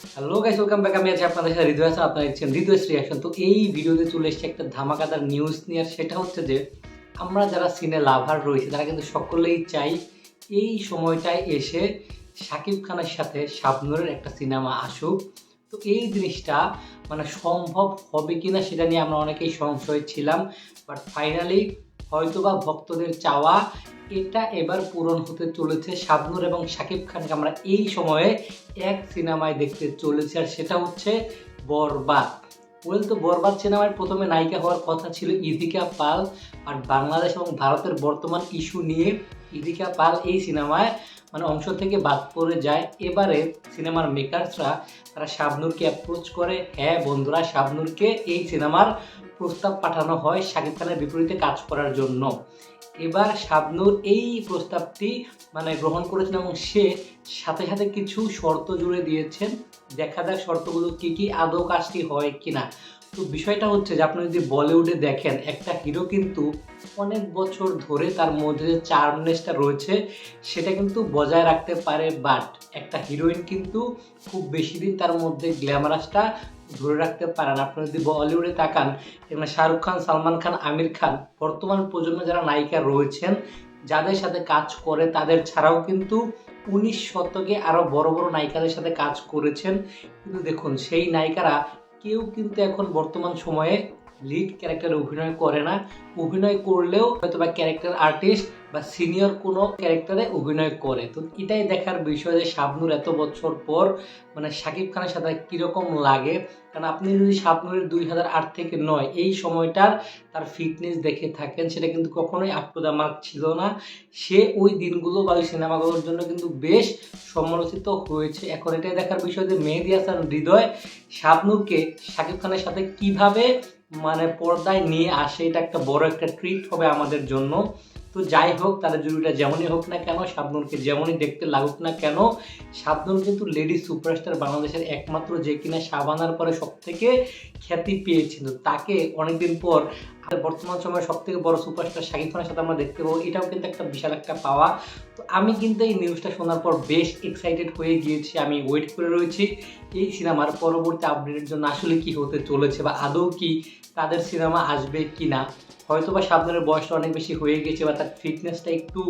Hello guys welcome back আমি আছি আপনাদের সাথে হৃদয় হাসান। আপনারা দেখছেন হৃদয় রিয়াকশন তো এই ভিডিওতে চলে এসেছে একটা ধামাকাদার নিউজ নিয়ে, আর সেটা হচ্ছে যে, আমরা যারা সিনে লাভার রয়েছে, তারা কিন্তু সকলেই চাই এই সময়টায় এসে শাকিব খানের সাথে শাবনুরের একটা সিনেমা আসুক। তো এই জিনিসটা মানে সম্ভব হবে কিনা সেটা নিয়ে আমরা অনেকেই সংশয় ছিলাম। বাট ফাইনালি হয়তোবা ভক্তদের চাওয়া এটা এবার পূরণ হতে চলেছে শাবনুর এবং শাকিব খানকে। আমরা এই সময়ে এক সিনেমায় দেখতে চলেছি, আর সেটা হচ্ছে বরবাদ। ওয়েল তো বরবাদ সিনেমায় প্রথমে নায়িকা হওয়ার কথা ছিল ইদিকা পাল, আর বাংলাদেশ এবং ভারতের বর্তমান ইস্যু নিয়ে ইদিকা পাল এই সিনেমায় মানে অংশ থেকে বাদ পড়ে যায়। এবারে সিনেমার মেকার্সরা, তারা শাবনুরকে অ্যাপ্রোচ করে হ্যাঁ বন্ধুরা, শাবনুরকে এই সিনেমার প্রস্তাব পাঠানো হয় শাকিব খানের বিপরীতে কাজ করার জন্য। এবার শাবনুর এই প্রস্তাবটি মানে গ্রহণ করেছেন এবং সে সাথে সাথে কিছু শর্ত জুড়ে দিয়েছেন। দেখা যাক শর্তগুলো কি কি আদৌ কাজটি হয় কিনা। তো বিষয়টা হচ্ছে যে আপনি যদি বলিউডে দেখেন, একটা হিরো কিন্তু অনেক বছর ধরে তার মধ্যে যে চার্মনেসটা রয়েছে, সেটা কিন্তু বজায় রাখতে পারে বাট একটা হিরোইন কিন্তু খুব বেশি দিন তার মধ্যে গ্ল্যামারাসটা ধরে রাখতে পারে না। আপনি যদি বলিউডে তাকান, এখানে শাহরুখ খান, সালমান খান, আমির খান, বর্তমান প্রজন্মে যারা নায়িকা রয়েছেন, যাদের সাথে কাজ করে, তাদের ছাড়াও কিন্তু উনিশ শতকে আরও বড় বড় নায়িকাদের সাথে কাজ করেছেন। কিন্তু দেখুন, সেই নায়িকারা কেউ কিন্তু এখন বর্তমান সময়ে লিড ক্যারেক্টারে অভিনয় করে না। অভিনয় করলেও হয়তো বা ক্যারেক্টার আর্টিস্ট বা সিনিয়র কোনো ক্যারেক্টারে অভিনয় করে। তো এটাই দেখার বিষয় যে শাবনুর এত বছর পর মানে শাকিব খানের সাথে কীরকম লাগে? কারণ আপনি যদি শাবনুরের দুই হাজার আট থেকে নয়, এই সময়টার তার ফিটনেস দেখে থাকেন, সেটা কিন্তু কখনোই আপ টু দ্য মার্ক ছিল না। সে ওই দিনগুলো বা ওই সিনেমাগুলোর জন্য কিন্তু বেশ সমালোচিত হয়েছে। এখন এটাই দেখার বিষয় যে মেহেদি হাসান হৃদয় শাবনুরকে শাকিব খানের সাথে কীভাবে মানে পর্দায় নিয়ে আসে এটা একটা বড় একটা ট্রিট হবে আমাদের জন্য। তো যাই হোক, তাদের জুড়িটা যেমনই হোক না কেন, শাবনুরকে যেমনই দেখতে লাগুক না কেন, শাবনুর কিন্তু লেডি সুপারস্টার বাংলাদেশের একমাত্র যে কিনা সাবানার পরে সব থেকে খ্যাতি পেয়েছিল। তাকে অনেকদিন পর বর্তমান সময়ে সব থেকে বড় সুপারস্টার শাকিব খানের সাথে আমরা দেখতে পাবো। এটাও কিন্তু একটা বিশাল একটা পাওয়া। তো আমি কিন্তু এই নিউজটা শোনার পর বেশ এক্সাইটেড হয়ে গিয়েছি। আমি ওয়েট করে রয়েছি এই সিনেমার পরবর্তী আপডেটের জন্য আসলে কি হতে চলেছে বা আদৌ কি তাদের সিনেমা আসবে কি না হয়তো বা সাবধানের বয়সটা অনেক বেশি হয়ে গেছে বা তার ফিটনেসটা একটু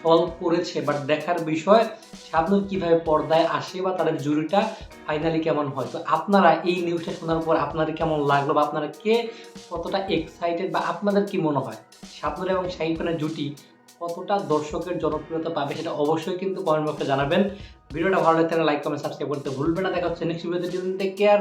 ফল করেছে বাট দেখার বিষয় সাবনুর কীভাবে পর্দায় আসে বা তাদের জুরিটা ফাইনালি কেমন হয়? তো আপনারা এই নিউজটা শোনার পর আপনাদের কেমন লাগল বা আপনারা কে কতটা এক্সাইটেড বা আপনাদের কি মনে হয়? শাবনুর এবং খানের জুটি কতটা দর্শকের জনপ্রিয়তা পাবে সেটা অবশ্যই কিন্তু কমেন্ট বক্সে জানাবেন। ভিডিওটা ভালো লাগলে লাইক কমেন্ট সাবস্ক্রাইব করতে ভুলবেন না। দেখা হচ্ছে নেক্সট ভিডিওতে টেক কেয়ার